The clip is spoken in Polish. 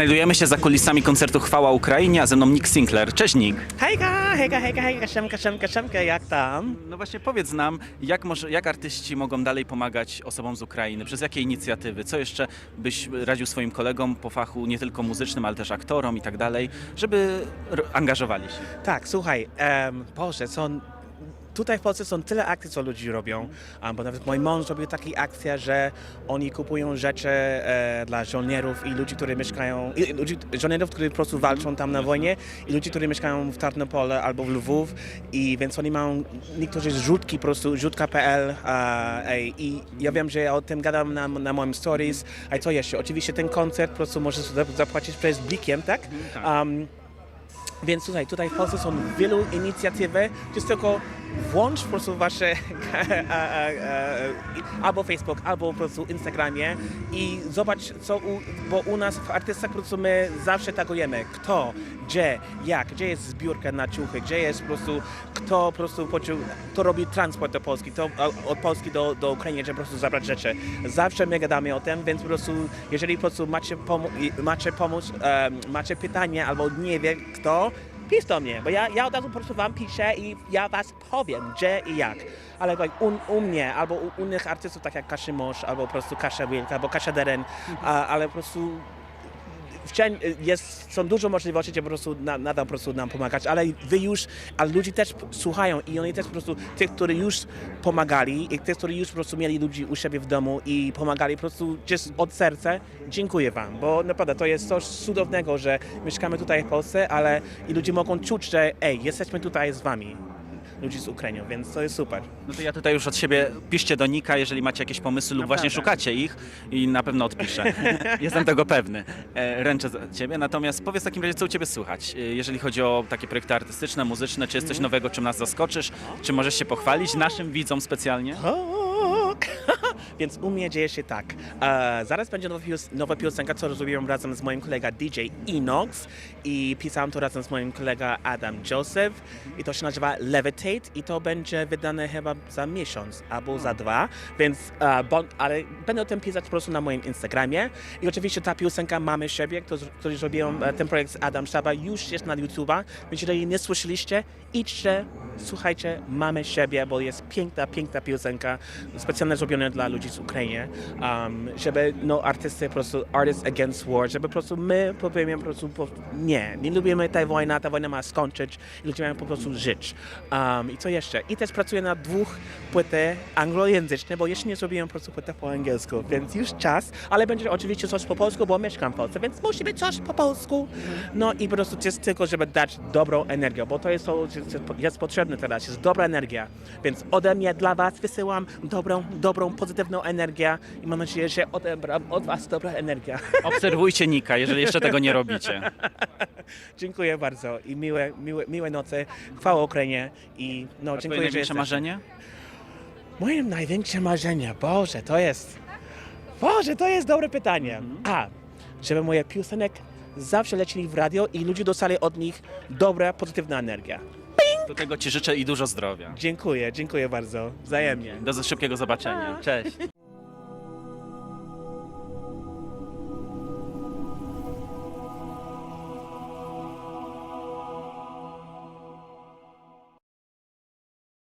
Znajdujemy się za kulisami koncertu Chwała Ukrainie, a ze mną Nick Sinclair. Cześć Nick. Hejka, hejka, hejka, hejka, szemka, szemka, szemka, jak tam? No właśnie powiedz nam, jak, może, jak artyści mogą dalej pomagać osobom z Ukrainy? Przez jakie inicjatywy? Co jeszcze byś radził swoim kolegom po fachu nie tylko muzycznym, ale też aktorom i tak dalej, żeby angażowali się? Tak, słuchaj, em, Boże, są, tutaj w Polsce są tyle akcji, co ludzie robią, bo nawet mój mąż robił takie akcje, że oni kupują rzeczy e, dla żołnierów i ludzi, którzy mieszkają, i, ludzi, żołnierów, którzy po prostu walczą tam na wojnie i ludzi, którzy mieszkają w Tarnopole albo w Lwów i więc oni mają, niektórzy zrzutki po prostu, rzutka.pl e, i ja wiem, że ja o tym gadam na, na moim stories, a co jeszcze? Oczywiście ten koncert po prostu możesz za- zapłacić przez Blikiem, tak? tak. Um, więc tutaj, tutaj w Polsce są wielu inicjatywy, jest tylko włącz po prostu wasze albo Facebook, albo po prostu Instagramie i zobacz co, u, bo u nas w artystach po prostu my zawsze tagujemy kto, gdzie, jak, gdzie jest zbiórka na ciuchy, gdzie jest po prostu kto po prostu poczuł, kto robi transport do Polski, to od Polski do, do Ukrainy, żeby po prostu zabrać rzeczy. Zawsze my gadamy o tym, więc po prostu jeżeli po prostu macie, i- macie pomóc, em, macie pytanie albo nie wie kto, pisz do mnie, bo ja, ja od razu po prostu wam piszę i ja was powiem, gdzie i jak. Ale like, u, u mnie, albo u innych artystów, tak jak Kaszy Mosz, albo po prostu Kasia albo Kasia Deren, a, ale po prostu Wciąż jest, są dużo możliwości, żeby po prostu na, nadal po prostu nam pomagać, ale wy już, ale ludzie też słuchają i oni też po prostu, tych, którzy już pomagali i tych, którzy już po prostu mieli ludzi u siebie w domu i pomagali po prostu just od serca, dziękuję wam, bo naprawdę to jest coś cudownego, że mieszkamy tutaj w Polsce, ale i ludzie mogą czuć, że ej, jesteśmy tutaj z wami, ludzi z Ukrainą, więc to jest super. No to ja tutaj już od siebie piszcie do Nika, jeżeli macie jakieś pomysły lub właśnie szukacie ich i na pewno odpiszę. Jestem tego pewny. E, ręczę za ciebie. Natomiast powiedz w takim razie, co u ciebie słychać, e, jeżeli chodzi o takie projekty artystyczne, muzyczne, czy jest coś nowego, czym nas zaskoczysz, czy możesz się pochwalić naszym widzom specjalnie? Więc u mnie dzieje się tak. E, zaraz będzie nowa, pios- nowa piosenka, co zrobiłem razem z moim kolegą DJ Inox i pisałem to razem z moim kolegą Adam Joseph i to się nazywa Levitate i to będzie wydane chyba za miesiąc albo za dwa, więc e, bon, ale będę o tym pisać po prostu na moim Instagramie i oczywiście ta piosenka Mamy Siebie, który zrobiłem e, ten projekt z Adam Szaba już jest na YouTube'a, więc jeżeli nie słyszeliście, idźcie, słuchajcie Mamy Siebie, bo jest piękna, piękna piosenka, specjalnie zrobiona dla ludzi z Ukrainy, um, żeby no artysty po prostu, artists against war, żeby po prostu my powiemy po prostu, po, nie, nie lubimy tej wojny, ta wojna ma skończyć i ludzie mają po prostu żyć. Um, I co jeszcze? I też pracuję na dwóch płyty anglojęzyczne, bo jeszcze nie zrobiłem po prostu płytę po angielsku, więc już czas, ale będzie oczywiście coś po polsku, bo mieszkam w Polsce, więc musi być coś po polsku. No i po prostu jest tylko, żeby dać dobrą energię, bo to jest to, jest potrzebne teraz, jest dobra energia. Więc ode mnie dla was wysyłam dobrą, dobrą, pozytywną energię i mam nadzieję, że odebram od was dobra energia. Obserwujcie Nika, jeżeli jeszcze tego nie robicie. dziękuję bardzo i miłe, miłe, miłe noce. Chwała Ukrainie i no, A dziękuję, że największe marzenie? Moje największe marzenie, Boże, to jest. Boże, to jest dobre pytanie. A, żeby moje piosenek zawsze lecieli w radio i ludzie dostali od nich dobra, pozytywna energia. Do tego ci życzę i dużo zdrowia. Dziękuję, dziękuję bardzo. Wzajemnie. Do szybkiego zobaczenia. Cześć.